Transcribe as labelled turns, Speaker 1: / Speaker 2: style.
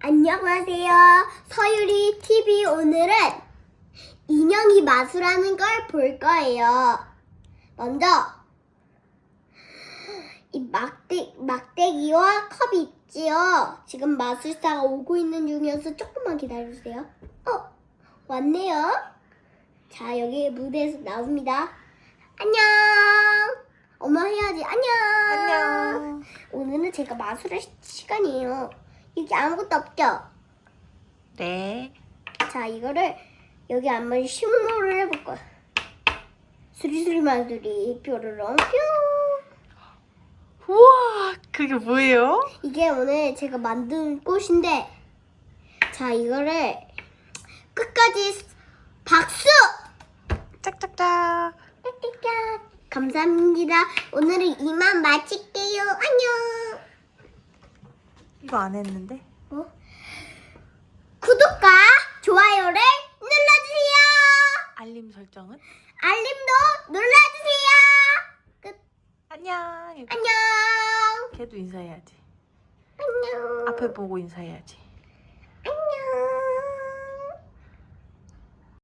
Speaker 1: 안녕하세요. 서유리 TV 오늘은 인형이 마술하는 걸 볼 거예요. 먼저 이 막대, 막대기와 컵이 있지요. 지금 마술사가 오고 있는 중이어서 조금만 기다려주세요. 어, 왔네요. 자, 여기 무대에서 나옵니다. 안녕. 엄마 해야지. 안녕.
Speaker 2: 안녕.
Speaker 1: 오늘은 제가 마술할 시- 시간이에요. 여기 아무것도 없죠?
Speaker 2: 네.
Speaker 1: 자, 이거를 여기 한번 식물을 해볼 거야. 수리수리 마술이 뾰로롱 뿅.
Speaker 2: 우와, 그게 뭐예요?
Speaker 1: 이게 오늘 제가 만든 꽃인데, 자, 이거를 끝까지 박수!
Speaker 2: 짝짝짝.
Speaker 1: 깍깍깍. 감사합니다. 오늘은 이만 마칠게요. 안녕.
Speaker 2: 이거 안 했는데?
Speaker 1: 어? 구독과 좋아요를 눌러주세요.
Speaker 2: 알림 설정은?
Speaker 1: 알림도 눌러주세요. 끝.
Speaker 2: 안녕.
Speaker 1: 안녕.
Speaker 2: 걔도 인사해야지.
Speaker 1: 안녕.
Speaker 2: 앞에 보고 인사해야지.